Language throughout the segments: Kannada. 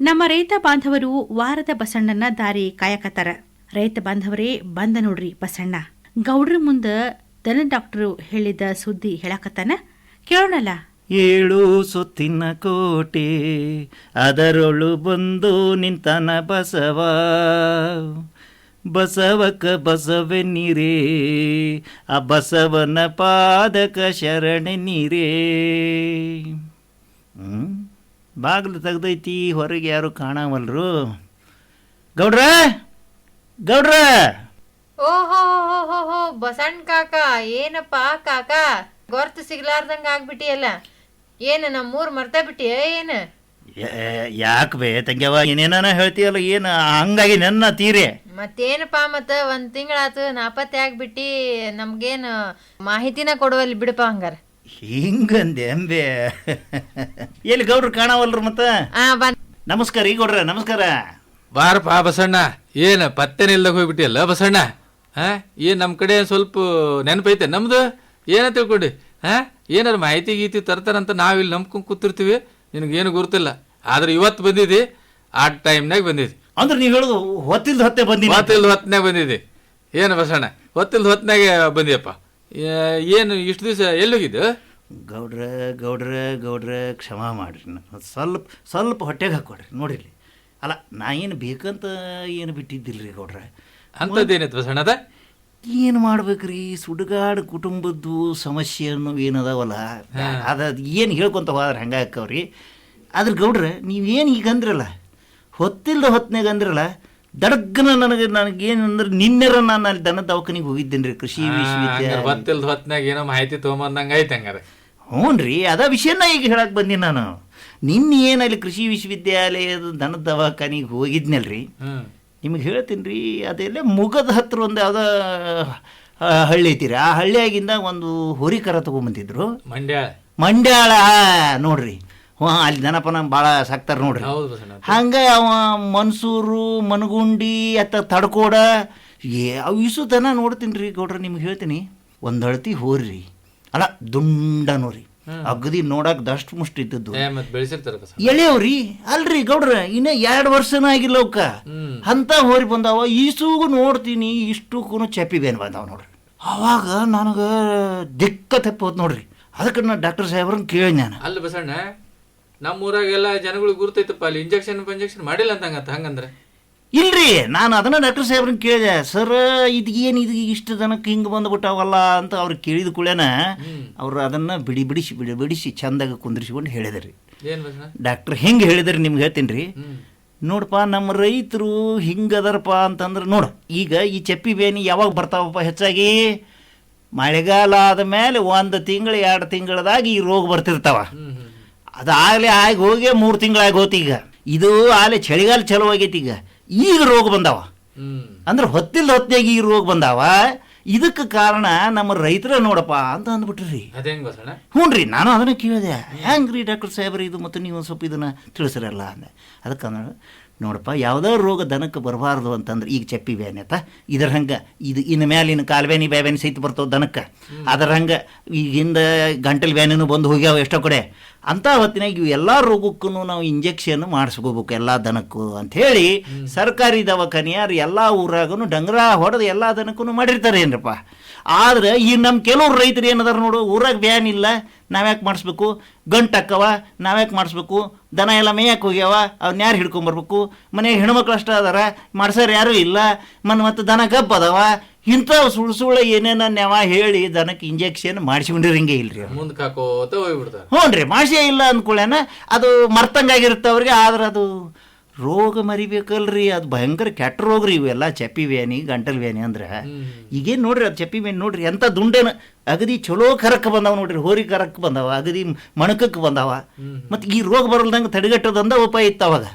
ನಮ್ಮ ರೈತ ಬಾಂಧವರು ವಾರದ ಬಸಣ್ಣನ ದಾರಿ ಕಾಯಕತ್ತಾರ. ರೈತ ಬಾಂಧವರೇ, ಬಂದ ನೋಡ್ರಿ ಬಸಣ್ಣ. ಗೌಡ್ರ ಮುಂದ ದನ ಡಾಕ್ಟರ್ ಹೇಳಿದ ಸುದ್ದಿ ಹೇಳಕತ್ತಾನ? ಕೇಳೋಣಲ್ಲ? ಏಳು ಸುತ್ತಿನ ಕೋಟಿ, ಅದರೊಳು ಬಂದು ನಿಂತನ ಬಸವ. ಬಸವಕ ಬಸವನಿರೇ ಆ ಬಸವನ ಪಾದಕ ಶರಣ ನೀರೇ? ಬಾಗಿಲು ತೆಗ್ದೈತಿ ಹೊರಗೆ ಯಾರು ಕಾಣವಲ್ರು. ಗೌಡ್ರ? ಗೌಡ್ರ? ಓಹೋ ಹೋ ಬಸಣ್ಣ ಕಾಕ ಏನಪ್ಪ ಕಾಕ? ಗೊರ್ತು ಸಿಗ್ಲಾರ್ದಂಗ ಆಗ್ಬಿಟ್ಟಿಯಲ್ಲ. ಏನ ನಮ್ಮೂರ್ ಮರ್ತ ಬಿಟ್ಟಿಯ ಏನ? ಯಾಕೆ ಬೇ ತಂಗ್ಯವ ಏನೇನ ಹೇಳ್ತೀಯಲ್ಲ ಏನು ಹಂಗಾಗಿ ನನ್ನ ತೀರೆ? ಮತ್ತೇನಪ್ಪ ಮತ್ತ ಒಂದ್ ತಿಂಗಳಾತು ನಾಪತ್ತೆ ಆಗ್ಬಿಟ್ಟಿ ನಮ್ಗೇನು ಮಾಹಿತಿನ ಕೊಡುವಲ್ಲಿ ಬಿಡಪ್ಪ ಹಂಗಾರ. ಹಿಂಗಂದೆ ಅಂಬೆ ಎಲ್ಲಿ ಗೌಡ್ರು ಕಾಣವಲ್ರು ಮತ್ತ? ಆ ಬಂದ್ ನಮಸ್ಕಾರ ಈಗ ಗೌಡ್ರ ನಮಸ್ಕಾರ. ಬಾರಪ್ಪ ಬಸಣ್ಣ. ಏನು ಪತ್ತೆನಿಲ್ದಾಗ ಹೋಗ್ಬಿಟ್ಟಿಯಲ್ಲ ಬಸಣ್ಣ? ಹಾ ಏನು ನಮ್ಮ ಕಡೆ ಸ್ವಲ್ಪ ನೆನಪೈತೆ ನಮ್ದು? ಏನ ತಿಳ್ಕೊಂಡಿ? ಹಾ ಏನಾರ ಮಾಹಿತಿ ಗೀತಿ ತರ್ತಾರಂತ ನಾವಿಲ್ಲಿ ನಂಬ್ಕೊಂಡು ಕೂತಿರ್ತೀವಿ. ನಿನಗೇನು ಗುರುತಿಲ್ಲ. ಆದ್ರೆ ಇವತ್ತು ಬಂದಿದ್ದಿ ಆ ಟೈಮ್ನಾಗ ಬಂದಿದ್ದಿ ಅಂದ್ರೆ ನೀವು ಹೇಳುದು ಹೊತ್ತಿಲ್ದ ಹೊತ್ತೆ ಬಂದಿ ಹೊತ್ತಿಲ್ದ ಹೊತ್ನಾಗ ಬಂದಿದ್ದಿ ಏನು ಬಸಣ್ಣ? ಹೊತ್ತಿಲ್ದ ಹೊತ್ನಾಗೆ ಬಂದಿಯಪ್ಪ? ಏನು ಇಷ್ಟು ದಿವಸ ಎಲ್ಲೋಗಿದ್ದು? ಗೌಡ್ರ ಗೌಡ್ರ ಗೌಡ್ರ ಕ್ಷಮ ಮಾಡಿರಿ ನಾನು ಸ್ವಲ್ಪ ಸ್ವಲ್ಪ ಹೊಟ್ಟೆಗೆ ಹಾಕೊಡ್ರಿ ನೋಡಿರಿ ಅಲ್ಲ ನಾ ಏನು ಬೇಕಂತ ಏನು ಬಿಟ್ಟಿದ್ದಿಲ್ಲ ರೀ ಗೌಡ್ರ? ಅಂಥದ್ದೇನಿತ್ತು ಸಣ್ಣದ? ಏನು ಮಾಡ್ಬೇಕ್ರಿ? ಸುಡುಗಾಡು ಕುಟುಂಬದ್ದು ಸಮಸ್ಯೆ ಅನ್ನೋ ಏನದಾವಲ್ಲ? ಅದ ಏನು ಹೇಳ್ಕೊಂತ ಹೋದ್ರೆ ಹಂಗೆ ಹಾಕವ್ರಿ ಆದ್ರೆ ಗೌಡ್ರ ನೀವೇನು ಈಗ ಅಂದ್ರಲ್ಲ? ಹೊತ್ತಿಲ್ಲದ ಹೊತ್ತಿನಾಗ ಅಂದ್ರಲ್ಲ ದಡಗ್ಗನ ನನಗೆ ನನಗೇನಂದ್ರೆ ನಿನ್ನೆರ ನಾನು ಅಲ್ಲಿ ದನ ದವಾಖಾನಿಗೆ ಹೋಗಿದ್ದೇನೆ ರೀ ಕೃಷಿ ವಿಶ್ವವಿದ್ಯಾಲಯ. ಹೊತ್ನಾಗ ಏನೋ ಮಾಹಿತಿ ತೊಗೊಂಬಂದಂಗೆ ಐತೆ ಹಂಗಾರೆ. ಹ್ಞೂ ರೀ ಅದ ವಿಷಯನ ಈಗ ಹೇಳಕ್ಕೆ ಬಂದೀನಿ ನಾನು. ನಿನ್ನೆ ಏನು ಅಲ್ಲಿ ಕೃಷಿ ವಿಶ್ವವಿದ್ಯಾಲಯದ ದನ ದವಾಖಾನಿಗೆ ಹೋಗಿದ್ನಲ್ರಿ? ನಿಮ್ಗೆ ಹೇಳ್ತೀನಿ ರೀ ಅದೆಲ್ಲ ಮುಗದ ಹತ್ರ ಒಂದು ಯಾವುದೋ ಹಳ್ಳಿ ಐತಿರಿ ಆ ಹಳ್ಳಿಯಾಗಿಂದ ಒಂದು ಹೋರಿಕರ ತೊಗೊಂಬಂದಿದ್ರು. ಮಂಡ್ಯ ಮಂಡ್ಯಾಳ ನೋಡ್ರಿ. ಹ್ಞೂ ಅಲ್ಲಿ ದನಪನ ಭಾಳ ಸಾಕ್ತಾರೆ ನೋಡ್ರಿ. ಹಂಗೆ ಅವ ಮನ್ಸೂರು ಮನಗುಂಡಿ ಅತ್ತ ತಡ್ಕೋಡ ಏ ಅವು ಇಸು ದನ ನೋಡ್ತೀನಿ ರೀ ಗೌಡ್ರ ನಿಮ್ಗೆ ಹೇಳ್ತೀನಿ. ಒಂದು ಅಳತಿ ಹೋರಿ. ಅಲ್ಲ ದುಂಡ ನೋರಿ. ಅಗದಿ ನೋಡಕ್ ದಷ್ಟು ಮುಷ್ಟಿ ಇದ್ದದ್ದು. ಎಳೆಯವ್ರಿ? ಅಲ್ರಿ ಗೌಡ್ರ ಇನ್ನ ಎರಡು ವರ್ಷನ ಆಗಿಲ್ಲ ಅವಕ್ಕ ಅಂತ ಹೋರಿ ಬಂದಾವ. ಈಸೂಗು ನೋಡ್ತೀನಿ ಇಷ್ಟಕ್ಕೂ ಚಪ್ಪಿ ಬೇನ್ ಬಂದಾವ ನೋಡ್ರಿ. ಅವಾಗ ನನಗೆ ದಿಕ್ಕ ತಪ್ಪೋತ್ ನೋಡ್ರಿ. ಅದಕ್ಕೆ ನಾ ಡಾಕ್ಟರ್ ಸಾಹೇಬ್ರನ್ನ ಕೇಳಿ ನಾನು. ಅಲ್ಲ ಬಸಣ್ಣ ನಮ್ಮ ಊರಾಗೆಲ್ಲ ಜನಗಳಿಗೆ ಗುರ್ತೈತಪ್ಪ ಅಲ್ಲಿ ಇಂಜೆಕ್ಷನ್ ಇಂಜೆಕ್ಷನ್ ಮಾಡಿಲ್ಲ ಅಂತ ಹಂಗಂತ ಹಂಗಂದ್ರೆ? ಇಲ್ರಿ ನಾನು ಅದನ್ನ ಡಾಕ್ಟರ್ ಸಾಹೇಬ್ರನ್ನ ಕೇಳಿದೆ ಸರ್ ಇದು ಏನು ಇದು ಇಷ್ಟು ಜನಕ್ಕೆ ಹಿಂಗೆ ಬಂದ್ಬಿಟ್ಟಾವಲ್ಲ? ಅಂತ ಅವ್ರು ಕೇಳಿದ ಕೂಡೇನ ಅವ್ರು ಅದನ್ನ ಬಿಡಿ ಬಿಡಿಸಿ ಬಿಡಿ ಬಿಡಿಸಿ ಚಂದಾಗ ಕುಂದಿರಿಸಿಕೊಂಡು ಹೇಳಿದ್ರಿ. ಡಾಕ್ಟರ್ ಹೆಂಗೆ ಹೇಳಿದ್ರಿ ನಿಮ್ಗೆ ಹೇಳ್ತೀನಿ ರೀ ನೋಡಪ್ಪ ನಮ್ಮ ರೈತರು ಹಿಂಗದಾರಪ್ಪ ಅಂತಂದ್ರೆ ನೋಡು ಈಗ ಈ ಚಪ್ಪಿ ಬೇನಿ ಯಾವಾಗ ಬರ್ತಾವಪ್ಪ ಹೆಚ್ಚಾಗಿ? ಮಳೆಗಾಲ ಆದ ಮೇಲೆ ಒಂದು ತಿಂಗಳು ಎರಡು ತಿಂಗಳದಾಗ ಈ ರೋಗ ಬರ್ತಿರ್ತಾವ. ಅದಾಗಲೇ ಆಗಿ ಹೋಗಿ ಮೂರು ತಿಂಗಳಾಗಿ ಹೋತಿ ಈಗ. ಇದು ಆಲೆ ಚಳಿಗಾಲ ಚಲೋ ಆಗೈತಿ ಈಗ. ಈಗ ರೋಗ ಬಂದಾವ. ಅಂದ್ರೆ ಹೊತ್ತಿಲ್ಲ ಹೊತ್ತಿನಾಗ ಈ ರೋಗ ಬಂದಾವ. ಇದಕ್ಕೆ ಕಾರಣ ನಮ್ಮ ರೈತರ ನೋಡಪ್ಪ ಅಂತ ಅಂದ್ಬಿಟ್ರಿ. ಹ್ಞೂ ರೀ ನಾನು ಅದನ್ನ ಕೇಳಿದೆ. ಹೆಂಗೆ ರೀ ಡಾಕ್ಟರ್ ಸಾಹೇಬ್ರಿ ಇದು ಮತ್ತು ನೀವು ಸ್ವಲ್ಪ ಇದನ್ನ ತಿಳಿಸ್ರಲ್ಲ ಅಂದೆ. ಅದಕ್ಕೆ ಅಂದ ನೋಡಪ್ಪ ಯಾವುದೋ ರೋಗ ದನಕ್ಕೆ ಬರಬಾರ್ದು ಅಂತಂದ್ರೆ ಈಗ ಚಪ್ಪಿ ಬ್ಯಾನೆ ಆತ ಇದ್ರ ಹಂಗೆ ಇದು ಇನ್ನು ಮ್ಯಾಲಿನ ಕಾಲ್ವೇನಿ ಬೇವೇನಿ ಸಹಿತ ಬರ್ತಾವ ದನಕ್ಕೆ. ಅದರ ಹಂಗೆ ಈಗಿಂದ ಗಂಟಲು ಬ್ಯಾನಿನೂ ಬಂದು ಹೋಗ್ಯಾವ ಎಷ್ಟೋ ಕಡೆ. ಅಂಥ ಹೊತ್ತಿನಾಗ ಇವು ಎಲ್ಲ ರೋಗಕ್ಕೂ ನಾವು ಇಂಜೆಕ್ಷನ್ ಮಾಡಿಸ್ಕೋಬೇಕು ಎಲ್ಲ ದನಕ್ಕೂ ಅಂಥೇಳಿ ಸರ್ಕಾರಿ ದವಾಖಾನಿಯಾರು ಎಲ್ಲ ಊರಾಗೂ ಡಂಗ್ರ ಹೊಡೆದು ಎಲ್ಲ ದನಕ್ಕೂ ಮಾಡಿರ್ತಾರೆ ಏನ್ರಪ್ಪ. ಆದ್ರೆ ಈ ನಮ್ಮ ಕೆಲವ್ರು ರೈತರು ಏನದಾರ ನೋಡು ಊರಾಗ ಬ್ಯಾನ್ ಇಲ್ಲ ನಾವ್ಯಾಕೆ ಮಾಡಿಸ್ಬೇಕು? ಗಂಟು ಅಕ್ಕವ ನಾವ್ಯಾಕೆ ಮಾಡಿಸ್ಬೇಕು? ದನ ಎಲ್ಲ ಮೇಯಕ್ಕೆ ಹೋಗ್ಯಾವ ಅವ್ನ ಯಾರು ಹಿಡ್ಕೊಂಬರ್ಬೇಕು ಮನೆಯಾಗ ಹೆಣ್ಮಕ್ಳು ಅಷ್ಟೇ ಅದಾರ ಮಾಡ್ಸೋರು ಯಾರೂ ಇಲ್ಲ. ಮನ್ ಮತ್ತು ದನ ಗಪ್ ಅದಾವ. ಇಂಥವು ಸುಳ್ಳು ಸುಳ್ಳು ಏನೇನ ನೆವ ಹೇಳಿ ದನಕ್ಕೆ ಇಂಜೆಕ್ಷನ್ ಮಾಡಿಸ್ಕೊಂಡಿರಂಗೆ ಇಲ್ರಿ ಮುಂದಕ್ಕೆ ಹೋಗ್ಬಿಡ್ತಾರೆ. ಹ್ಞೂ ರೀ ಮಾಡಿಸೇ ಇಲ್ಲ ಅಂದ್ಕೊಳ್ಳೇನ ಅದು ಮರ್ತಂಗಾಗಿರುತ್ತೆ ಅವ್ರಿಗೆ ಆದ್ರೆ ಅದು ರೋಗ ಮರಿಬೇಕಲ್ರಿ ಅದು ಭಯಂಕರ ಕೆಟ್ಟ ರೋಗ ರೀ ಇವೆಲ್ಲ. ಚಪ್ಪಿ ವ್ಯಾನಿ ಗಂಟಲು ವ್ಯಾನಿ ಅಂದ್ರೆ ಈಗೇನು ನೋಡ್ರಿ ಅದು ಚಪ್ಪಿ ವ್ಯಾನಿ ನೋಡ್ರಿ ಎಂಥ ದುಂಡೇನ. ಅಗದಿ ಚಲೋ ಕರಕ್ಕೆ ಬಂದಾವ ನೋಡ್ರಿ ಹೋರಿ ಕರಕ್ಕೆ ಬಂದಾವ ಅಗದಿ ಮಣಕಕ್ಕೆ ಬಂದಾವ. ಮತ್ತು ಈ ರೋಗ ಬರಲ್ದಂಗೆ ತಡೆಗಟ್ಟೋದಂದ ಉಪಾಯ ಇತ್ತು ಅವಾಗ.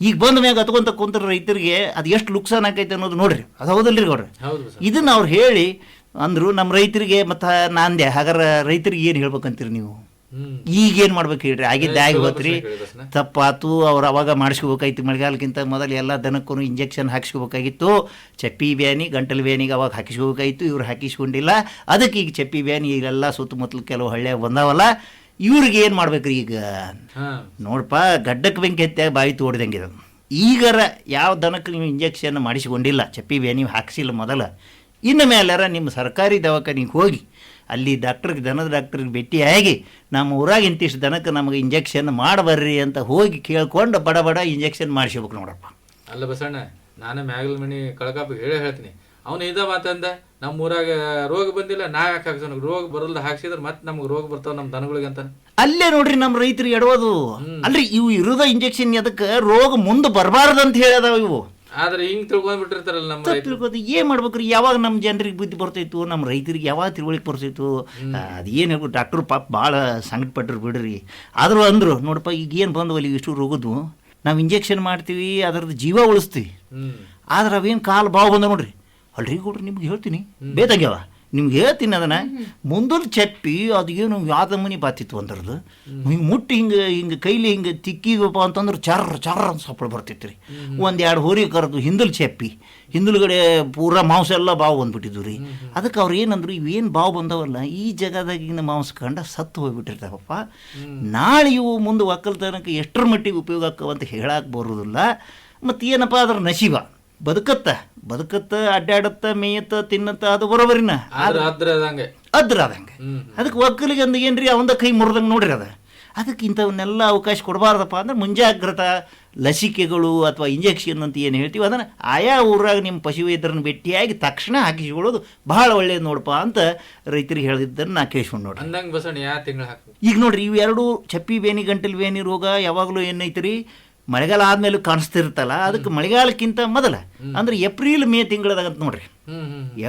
ಈಗ ಬಂದ ಮ್ಯಾಗ ಹತ್ಕೊಂತ ಕುಂತ ರೈತರಿಗೆ ಅದು ಎಷ್ಟು ನುಕ್ಸಾನ್ ಆಕೈತೆ ಅನ್ನೋದು ನೋಡ್ರಿ. ಅದು ಹೌದಲ್ರಿ ಗೌಡ್ರಿ? ಇದನ್ನ ಅವ್ರು ಹೇಳಿ ಅಂದರು ನಮ್ಮ ರೈತರಿಗೆ ಮತ್ತು ನಾಂದೆ ಹಾಗಾರ ರೈತರಿಗೆ ಏನು ಹೇಳ್ಬೇಕಂತೀರಿ ನೀವು? ಈಗೇನು ಮಾಡ್ಬೇಕು ಹೇಳ್ರಿ? ಆಗಿದ್ದೆ ಆಗಿ ಹೋತ್ರಿ ತಪ್ಪಾತು ಅವ್ರು ಅವಾಗ ಮಾಡಿಸ್ಕೋಬೇಕಾಯ್ತು ಮಳೆಗಾಲಕ್ಕಿಂತ ಮೊದಲು ಎಲ್ಲ ದನಕ್ಕೂ ಇಂಜೆಕ್ಷನ್ ಹಾಕಿಸ್ಕೋಬೇಕಾಗಿತ್ತು. ಚಪ್ಪಿ ಬ್ಯಾನಿ ಗಂಟಲು ಬ್ಯಾನಿಗೆ ಅವಾಗ ಹಾಕಿಸ್ಕೋಬೇಕಾಯ್ತು. ಇವ್ರು ಹಾಕಿಸ್ಕೊಂಡಿಲ್ಲ. ಅದಕ್ಕೆ ಈಗ ಚಪ್ಪಿ ಬ್ಯಾನಿ ಇಲ್ಲೆಲ್ಲ ಸುತ್ತಮುತ್ತಲು ಕೆಲವು ಹಳ್ಳಿಯಾಗ ಬಂದಾವಲ್ಲ ಇವ್ರಿಗೆ ಏನು ಮಾಡ್ಬೇಕ್ರಿ ಈಗ? ನೋಡಪ್ಪ ಗಡ್ಡಕ್ಕೆ ಬೆಂಕಿ ಎತ್ತ ಬಾಯಿ ತೋಡ್ದಂಗೆ ಈಗರ ಯಾವ ದನಕ್ಕೆ ನೀವು ಇಂಜೆಕ್ಷನ್ ಮಾಡಿಸಿಕೊಂಡಿಲ್ಲ ಚಪ್ಪಿ ಬ್ಯಾನಿ ಹಾಕಿಸಿಲ್ಲ ಮೊದಲ ಇನ್ನು ಮೇಲಾರ ನಿಮ್ಮ ಸರ್ಕಾರಿ ದವಾಖಾನಿಗೆ ಹೋಗಿ ಅಲ್ಲಿ ಡಾಕ್ಟ್ರಿಗೆ ದನದ ಡಾಕ್ಟ್ರಿಗೆ ಭೇಟಿಯಾಗಿ ನಮ್ಮ ಊರಾಗ ಇಂತಿಷ್ಟು ದನಕ್ಕೆ ನಮಗೆ ಇಂಜೆಕ್ಷನ್ ಮಾಡಬರ್ರಿ ಅಂತ ಹೋಗಿ ಕೇಳ್ಕೊಂಡು ಬಡ ಬಡ ಇಂಜೆಕ್ಷನ್ ಮಾಡಿಸ್ಬೇಕು ನೋಡಪ್ಪ. ಅಲ್ಲ ಬಸಣ್ಣ ನಾನು ಮ್ಯಾಗಲ್ ಮಣಿ ಕಳಕಾಪ ಹೇಳೇ ಹೇಳ್ತೀನಿ. ಅವನು ಇದ ಮಾತಂದ ನಮ್ಮ ಊರಾಗ ರೋಗ ಬಂದಿಲ್ಲ ನಾ ಯಾಕೆ ಹಾಕ್ಸೋಣ ರೋಗ ಬರಲ್ದ ಹಾಕ್ಸಿದ್ರೆ ಮತ್ತೆ ನಮ್ಗೆ ರೋಗ ಬರ್ತಾವ ನಮ್ಮ ದನಗಳಿಗೆ ಅಂತ. ಅಲ್ಲೇ ನೋಡ್ರಿ ನಮ್ಮ ರೈತರಿಗೆ ಎಡವೋದು. ಅಲ್ರಿ ಇವು ಇರೋದ ಇಂಜೆಕ್ಷನ್ ಅದಕ್ಕೆ ರೋಗ ಮುಂದೆ ಬರಬಾರ್ದು ಅಂತ ಹೇಳದಾವ ಇವು. ಆದ್ರೆ ಹಿಂಗ್ ತಿಳ್ಕೊಂಡ್ಬಿಟ್ಟಿರ್ತಾರಲ್ಲ ನಮ್ಮ ತಿಳ್ಕೊಂಡು ಏನ್ ಏನು ಮಾಡ್ಬೇಕ್ರಿ? ಯಾವಾಗ ನಮ್ಮ ಜನರಿಗೆ ಬುದ್ಧಿ ಬರ್ತೈತು ನಮ್ಮ ರೈತರಿಗೆ ಯಾವಾಗ ತಿಳುವಳಿಕೆ ಬರ್ತೈತು ಅದು ಏನು ಡಾಕ್ಟರ್ ಡಾಕ್ಟ್ರು ಪಾಪ ಭಾಳ ಸಂಕಟ ಪಟ್ಟರು ಬಿಡ್ರಿ. ಆದರೂ ಅಂದರು ನೋಡಪ್ಪ ಈಗ ಏನು ಬಂದವಲ್ಲಿ ಇಷ್ಟು ರೋಗದ್ದು? ನಾವು ಇಂಜೆಕ್ಷನ್ ಮಾಡ್ತೀವಿ ಅದರದ್ದು ಜೀವ ಉಳಿಸ್ತೀವಿ. ಹ್ಮ್. ಆದ್ರೆ ಅವೇನು ಕಾಲು ಬಾವು ಬಂದ ನೋಡ್ರಿ. ಅಲ್ರಿ ಕೊಡ್ರಿ ನಿಮ್ಗೆ ಹೇಳ್ತೀನಿ. ಬೇತಾಗ್ಯಾವ ನಿಮ್ಗೆ ಹೇಳ್ತೀನಿ ಅದನ್ನ. ಮುಂದೊಂದು ಚಪ್ಪಿ, ಅದು ಏನು ಯಾವ್ದ ಮನಿ ಬಾತಿತ್ತು ಅಂದ್ರದ್ದು ಹಿಂಗೆ ಮುಟ್ಟಿ ಹಿಂಗೆ ಹಿಂಗೆ ಕೈಲಿ ಹಿಂಗೆ ತಿಕ್ಕಿದಪ್ಪ ಅಂತಂದ್ರೆ ಚರ್ರ ಚರ್ರ ಅಂತ ಸಪ್ಪಳ ಬರ್ತಿತ್ತು ರೀ ಒಂದು ಎರಡು ಹೋರಿ ಕರೆದು ಹಿಂದಲ್ ಚಪ್ಪಿ. ಹಿಂದಲ್ಗಡೆ ಪೂರ ಮಾಂಸ ಎಲ್ಲ ಬಾವು ಬಂದ್ಬಿಟ್ಟಿದ್ವು ರೀ. ಅದಕ್ಕೆ ಅವ್ರು ಏನಂದ್ರು, ಇವೇನು ಬಾವು ಬಂದವಲ್ಲ, ಈ ಜಗದಾಗಿನ ಮಾಂಸ ಕಂಡ ಸತ್ತು ಹೋಗ್ಬಿಟ್ಟಿರ್ತಾವಪ್ಪ. ನಾಳೆ ಇವು ಮುಂದೆ ಒಕ್ಕಲ್ತನಕ್ಕೆ ಎಷ್ಟರ ಮಟ್ಟಿಗೆ ಉಪಯೋಗ ಆಕ್ಕವಂತ ಹೇಳಕ್ಕೆ ಬರೋದಿಲ್ಲ ಮತ್ತು ಏನಪ್ಪ ಅದ್ರ ನಶೀಬ? ಬದುಕತ್ತ ಬದುಕತ್ತ ಅಡ್ಡಾಡತ್ತ ಮೇಯತ್ತ ತಿನ್ನತ್ತ ಅದು ಬರೋಬರಿನ? ಅದ್ರ ಅದಂಗೆ ಅದಕ್ಕೆ ಒಕ್ಕಲಿಗೆ ಅಂದ ಏನ್ರಿ ಅವಂದ ಕೈ ಮುರಿದಂಗೆ ನೋಡ್ರಿ ಅದ. ಅದಕ್ಕೆ ಇಂಥವನ್ನೆಲ್ಲ ಅವಕಾಶ ಕೊಡಬಾರ್ದಪ್ಪ ಅಂದ್ರೆ ಮುಂಜಾಗ್ರತಾ ಲಸಿಕೆಗಳು ಅಥವಾ ಇಂಜೆಕ್ಷನ್ ಅಂತ ಏನು ಹೇಳ್ತೀವಿ ಅದನ್ನು ಆಯಾ ಊರಾಗ ನಿಮ್ಮ ಪಶುವೈದ್ಯರನ್ನ ಭೇಟಿಯಾಗಿ ತಕ್ಷಣ ಹಾಕಿಸ್ಕೊಳ್ಳೋದು ಭಾಳ ಒಳ್ಳೇದು ನೋಡಪ್ಪ ಅಂತ ರೈತರಿಗೆ ಹೇಳಿದ್ದನ್ನು ನಾ ಕೇಳಿಸ್ಕೊಂಡು ನೋಡ್ರಿ. ಈಗ ನೋಡ್ರಿ ಇವೆರಡು ಚಪ್ಪಿ ಬೇನಿ ಗಂಟಲು ಬೇನಿ ರೋಗ ಯಾವಾಗಲೂ ಏನೈತ್ರಿ ಮಳೆಗಾಲ ಆದ್ಮೇಲೆ ಕಾಣಿಸ್ತಿರ್ತಲ್ಲ ಅದಕ್ಕೆ ಮಳೆಗಾಲಕ್ಕಿಂತ ಮೊದಲ. ಅಂದ್ರೆ ಏಪ್ರಿಲ್ ಮೇ ತಿಂಗಳದಾಗ ಅಂತ ನೋಡ್ರಿ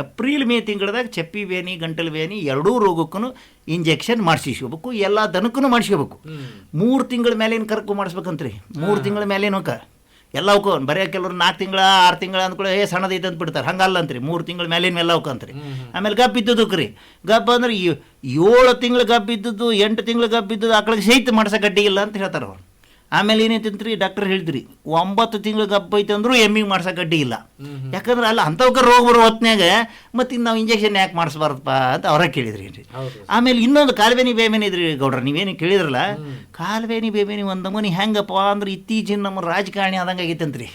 ಏಪ್ರಿಲ್ ಮೇ ತಿಂಗಳದಾಗ ಚಪ್ಪಿ ಬೇನಿ ಗಂಟಲು ಬೇನಿ ಎರಡೂ ರೋಗಕ್ಕೂ ಇಂಜೆಕ್ಷನ್ ಮಾಡಿಸ್ಕೋಬೇಕು ಎಲ್ಲ ದನಕ್ಕೂ ಮಾಡಿಸ್ಕೋಬೇಕು. ಮೂರು ತಿಂಗಳ ಮೇಲೇನು ಕರ್ಕು ಮಾಡಿಸ್ಬೇಕಂತ್ರಿ? ಮೂರು ತಿಂಗಳ ಮೇಲೇನೋಕ ಎಲ್ಲ ಉಕ್ಕ ಬರೀ ಕೆಲವ್ರು ನಾಲ್ಕು ತಿಂಗಳ ಆರು ತಿಂಗಳ ಅಂದ್ಕೊಳ್ಳಿ ಏ ಸಣ್ಣದೈತೆ ಅಂತ ಬಿಡ್ತಾರೆ ಹಂಗಲ್ಲ ಅಂತ್ರಿ ಮೂರು ತಿಂಗಳ ಮೇಲಿನ ಎಲ್ಲ ಅವಕ್ಕಂತ್ರಿ ಆಮೇಲೆ ಗಪ್ ಇದ್ದದಕ್ಕೆ ರೀ ಗಪ್ ಅಂದ್ರೆ ಏಳು ತಿಂಗಳ ಗಪ್ ಇದ್ದದ್ದು ಎಂಟು ತಿಂಗಳ ಗಪ್ ಇದ್ದದ್ದು ಆಕಳಿಗೆ ಸಹಿತ ಮಾಡ್ಸೋ ಗಡ್ಡಿ ಇಲ್ಲ ಅಂತ ಹೇಳ್ತಾರೆ ಅವ್ರು ಆಮೇಲೆ ಏನೈತಂತ್ರಿ? ಡಾಕ್ಟರ್ ಹೇಳಿದ್ರಿ ಒಂಬತ್ತು ತಿಂಗಳು ಗಪ್ಪ ಐತೆ ಅಂದ್ರೂ ಎಮ್ಮಿಗೆ ಮಾಡ್ಸೋಕೆ ಅಡ್ಡಿ ಇಲ್ಲ. ಯಾಕಂದ್ರೆ ಅಲ್ಲ ಅಂಥವ್ಕೆ ರೋಗ ಬರೋ ಹೊತ್ನ್ಯಾಗ ಮತ್ತೆ ಇನ್ನು ನಾವು ಇಂಜೆಕ್ಷನ್ ಯಾಕೆ ಮಾಡಿಸ್ಬಾರ್ದಪ್ಪ ಅಂತ ಅವರ ಕೇಳಿದ್ರಿ ಆಮೇಲೆ ಇನ್ನೊಂದು ಕಾಲುಬೇನಿ ಬೇಬೇನಿ ಇದ್ರಿ ಗೌಡ್ರ ನೀವೇನು ಕೇಳಿದ್ರಲ್ಲ? ಕಾಲುಬೇನಿ ಬೇಬೇನಿ ಒಂದು ಮನಿ ಹೆಂಗಪ್ಪ ಅಂದ್ರೆ ಇತ್ತೀಚಿನ ನಮ್ಮ ರಾಜಕಾರಣಿ ಆದಂಗೆ ಆಗೈತಂತ್ರಿ.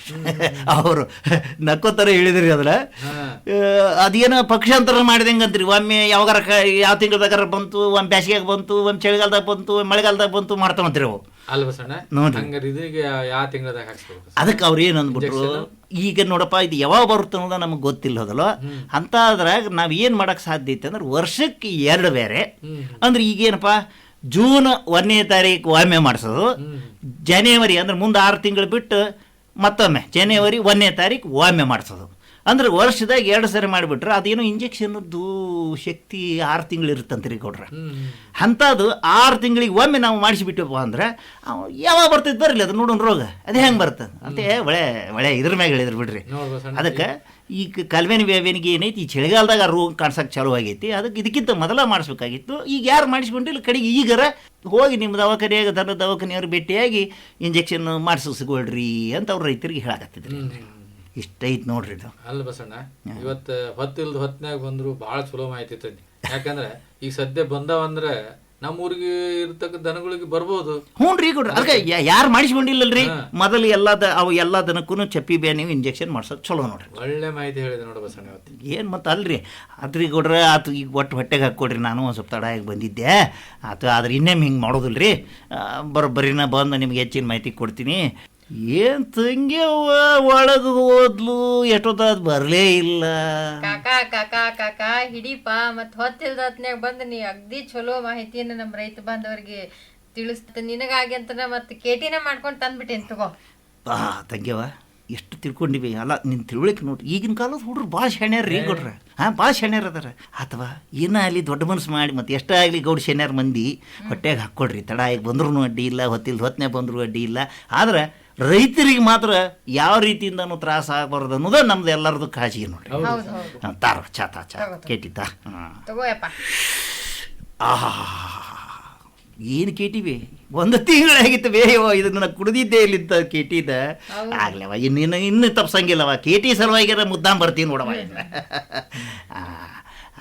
ಅವರು ನಕ್ಕೋತರ ಹೇಳಿದ್ರಿ ಅದ್ರ ಅದೇನ ಪಕ್ಷಾಂತರ ಮಾಡಿದಂಗಂತ್ರಿ. ಒಮ್ಮೆ ಯಾವಾಗಾರ ಕ ಯಾವ ತಿಂಗಳದಾಗಾರ ಬಂತು ಒಮ್ಮೆ ಬ್ಯಾಸಿಗೆ ಬಂತು ಒಂದು ಚಳಿಗಾಲದಾಗ ಬಂತು ಒಮ್ಮೆ ಮಳೆಗಾಲದಾಗ ಬಂತು ಮಾಡ್ತಾವಂತ್ರಿ ಅವು. ಅದಕ್ಕೆ ಅವ್ರು ಏನು ಅಂದ್ಬಿಟ್ರು ಈಗ ನೋಡಪ್ಪ ಇದು ಯಾವಾಗ ಬರುತ್ತೆ ಅನ್ನೋದು ನಮಗೆ ಗೊತ್ತಿಲ್ಲ ಹೋದಲ್ಲ ಅಂತ ಅದ್ರಾಗ ನಾವು ಏನು ಮಾಡೋಕ್ಕೆ ಸಾಧ್ಯ ಐತೆ ಅಂದ್ರೆ ವರ್ಷಕ್ಕೆ ಎರಡು ಬೇರೆ. ಅಂದ್ರೆ ಈಗೇನಪ್ಪ ಜೂನ್ ಒಂದನೇ ತಾರೀಕು ಒಮ್ಮೆ ಮಾಡಿಸೋದು ಜನವರಿ ಅಂದ್ರೆ ಮುಂದೆ ಆರು ತಿಂಗಳು ಬಿಟ್ಟು ಮತ್ತೊಮ್ಮೆ ಜನವರಿ ಒಂದನೇ ತಾರೀಕು ಒಮ್ಮೆ ಮಾಡಿಸೋದು. ಅಂದ್ರೆ ವರ್ಷದಾಗ ಎರಡು ಸರಿ ಮಾಡಿಬಿಟ್ರೆ ಅದೇನೋ ಇಂಜೆಕ್ಷನ್ದು ಶಕ್ತಿ ಆರು ತಿಂಗಳು ಇರುತ್ತಂತ್ರಿ ಕೊಡ್ರೆ ಹ್ಮ್ ಅಂಥದ್ದು ಆರು ತಿಂಗಳಿಗೆ ಒಮ್ಮೆ ನಾವು ಮಾಡಿಸಿಬಿಟ್ಟಪ್ಪ ಅಂದ್ರೆ ಅವು ಯಾವಾಗ ಬರ್ತೈತೆ ಬರಲಿ ಅದು ನೋಡೋಣ ರೋಗ. ಅದು ಹೆಂಗೆ ಬರ್ತದೆ? ಅಂತ ಒಳ್ಳೆ ಒಳ್ಳೆ ಇದ್ರ ಮ್ಯಾಗ ಹೇಳಿದ್ರು ಬಿಡ್ರಿ. ಅದಕ್ಕೆ ಈ ಕಲ್ವೆನಿ ಬೇವೆನಿಗೆ ಏನೈತಿ ಈ ಚಳಿಗಾಲದಾಗ ಆ ರೋಗ ಕಾಣ್ಸಕ್ಕೆ ಚಾಲು ಆಗೈತಿ. ಅದಕ್ಕೆ ಇದಕ್ಕಿಂತ ಮೊದಲ ಮಾಡಿಸ್ಬೇಕಾಗಿತ್ತು. ಈಗ ಯಾರು ಮಾಡಿಸ್ಕೊಂಡಿಲ್ಲ? ಕಡೆಗೆ ಈಗರ ಹೋಗಿ ನಿಮ್ಮ ದವಾಖಾನೆಯಾಗ ದನ ದವಾಖಾನೆಯವ್ರು ಭೇಟಿಯಾಗಿ ಇಂಜೆಕ್ಷನ್ ಮಾಡಿಸ್ಕೊಳ್ರಿ ಅಂತ ಅವ್ರು ರೈತರಿಗೆ ಹೇಳಕತ್ತಿದ್ರು. ಇಷ್ಟೈತ್ ನೋಡ್ರಿ ಇದು. ಅಲ್ಲ ಬಸಣ್ಣ ಇವತ್ತು ಹೊತ್ತಿಲ್ದ ಹೊತ್ನ್ಯಾಗ ಬಂದ್ರು ಭಾಳ ಚಲೋ ಮಾಹಿತಿ ತಂದಿ ಯಾಕಂದ್ರೆ ಈಗ ಸದ್ಯ ಬಂದಾವಂದ್ರೆ ನಮ್ಮ ಊರಿಗೆ ಇರ್ತಕ್ಕ ದನಗಳಿಗೆ ಬರ್ಬೋದು. ಹ್ಞೂ ರೀ ಕೊಡ್ರಿ ಅದಕ್ಕೆ ಯಾರು ಮಾಡಿಸ್ಕೊಂಡಿಲ್ಲಲ್ರಿ? ಮೊದಲು ಎಲ್ಲ ದ ಅವು ಎಲ್ಲ ದನಕ್ಕೂ ಚಪ್ಪಿ ಬೇನೆ ಇಂಜೆಕ್ಷನ್ ಮಾಡ್ಸೋದು ಚಲೋ ನೋಡ್ರಿ. ಒಳ್ಳೆ ಮಾಹಿತಿ ಹೇಳಿದೆ ನೋಡಿ ಬಸಣ್ಣ ಇವತ್ತು ಏನು ಮತ್ತು ಅಲ್ರಿ? ಅದ್ರಿ ಕೊಡ್ರೆ ಆತು ಈಗ ಒಟ್ಟು ಹೊಟ್ಟೆಗೆ ಹಾಕ್ಕೊಡ್ರಿ. ನಾನು ಒಂದು ಸ್ವಲ್ಪ ತಡಾಗಿ ಬಂದಿದ್ದೆ. ಆತು ಆದ್ರೆ ಇನ್ನೇಮ್ ಹಿಂಗೆ ಮಾಡೋದಿಲ್ಲ ರೀ ಬರೋಬ್ಬರಿನ ಬಂದು ನಿಮ್ಗೆ ಹೆಚ್ಚಿನ ಮಾಹಿತಿ ಕೊಡ್ತೀನಿ. ಏನು ತಂಗಿ ಒಳಗೆ ಹೋದ್ಲು ಎಷ್ಟೊತ್ತಾದ ಬರಲೇ ಇಲ್ಲ. ಕಾಕಾ ಕಾಕಾ ಕಾಕಾ ಹಿಡಿಪ ಮತ್ ಹೊತ್ತಿಲ್ದತ್ನ್ಯಾಗ ಬಂದ ನೀ ಅಗ್ದಿ ಚಲೋ ಮಾಹಿತಿಯನ್ನ ನಮ್ ರೈತ ಬಾಂಧವರಿಗೆ ತಿಳಿಸ್ತ ನಿನಗಾಗಿ ಅಂತ ಮತ್ ಕೇಟಿನ ಮಾಡ್ಕೊಂಡ್ ತಂದ್ಬಿಟ್ಟೇನ್ ತಗೋ. ಬಾ ತಂಗ್ಯವ ಎಷ್ಟು ತಿಳ್ಕೊಂಡಿವಿ? ಅಲ್ಲ ನಿನ್ನ ತಿಳುವಳಿಕೆ ನೋಡ್ರಿ ಈಗಿನ ಕಾಲದ ಹುಡುಗರು ಭಾಳ ಶಾಣ್ಯಾರ ರೀ ಕೊಡ್ರೆ ಹಾ ಭಾಳ ಶಾಣ್ಯಾರ ಅದಾರ. ಅಥವಾ ಏನ ಅಲ್ಲಿ ದೊಡ್ಡ ಮನಸ್ಸು ಮಾಡಿ ಮತ್ತೆ ಎಷ್ಟೇ ಆಗಲಿ ಗೌಡ ಶೆಣ್ಯಾರ ಮಂದಿ ಹೊಟ್ಟೆಗೆ ಹಾಕ್ಕೊಡ್ರಿ ತಡ ಈಗ ಬಂದ್ರೂ ಅಡ್ಡಿ ಇಲ್ಲ ಹೊತ್ತಿಲ್ದ ಹೊತ್ತನೆ ಬಂದರೂ ಅಡ್ಡಿ ಇಲ್ಲ. ಆದ್ರೆ ರೈತರಿಗೆ ಮಾತ್ರ ಯಾವ ರೀತಿಯಿಂದನೂ ತ್ರಾಸ ಆಗಬಾರ್ದು ಅನ್ನೋದು ನಮ್ದು ಎಲ್ಲರದು ಕಾಳಜಿ ನೋಡ್ರಿ ತಾರ ತಾರೋ ಚಾ ತಾ ಚಾ. ಕೇಟಿದ್ದ? ಆಹಾ. ಏನು ಕೇಟಿವಿ? ಒಂದು ತಿಂಗಳಾಗಿತ್ತು ಬೇಯವ ಇದನ್ನ ಕುಡಿದಿದ್ದೇ ಇಲ್ಲಿದ್ದ ಕೇಟಿದ. ಆಗ್ಲವ ಇನ್ನು ಇನ್ನು ತಪ್ಸಂಗಿಲ್ಲವ ಕೇಟಿ ಸಲುವಾಗಿರ ಮುದ್ದಾಂ ಬರ್ತೀನಿ ನೋಡವ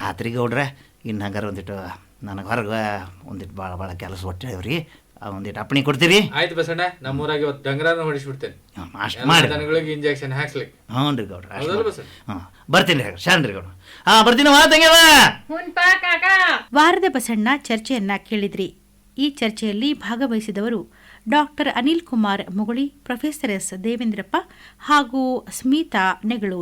ಆತ್ರಿ ಗೌಡ್ರೆ ಇನ್ನು ಹಂಗಾರ ಒಂದಿಟ್ಟು ನನಗೆ ಹೊರಗೆ ಒಂದಿಟ್ಟು ಭಾಳ ಭಾಳ ಕೆಲಸ ಹೊಟ್ಟೆವ್ರಿ ಒಂದಿಟ್ಟು ಅಪ್ಪಣೆ ಕೊಡ್ತೀವಿ. ಆಯ್ತು ಬಸಣ್ಣ ನಮ್ಮೂರಾಗ ಇವತ್ತು ಡಂಗರಾನ ಹೊಡಿಸ್ಬಿಡ್ತೇನೆ. ಅಷ್ಟು ಮಾಡಿ ದನಗಳಿಗೆ ಇಂಜೆಕ್ಷನ್ ಹಾಕ್ಸ್ಲಿಕ್ಕೆ. ಹ್ಞೂ ರೀ ಗೌಡ್ರ? ಹಾಂ ಬರ್ತೀನಿ ರೀ ಶಾನ್ ರೀ ಗೌಡ್ರ. ಹಾಂ ಬರ್ತೀನಿ ವಾ ತಂಗ್ಯವ ಹುನ್ಪಾ ಕಾಕಾ. ವಾರದ ಬಸಣ್ಣ ಚರ್ಚೆಯನ್ನ ಕೇಳಿದ್ರಿ. ಈ ಚರ್ಚೆಯಲ್ಲಿ ಭಾಗವಹಿಸಿದವರು doctor Anil Kumar Muguli professor S Devendrappa ಹಾಗೂ ಸ್ಮಿತಾ ನೆಗಳೂರು.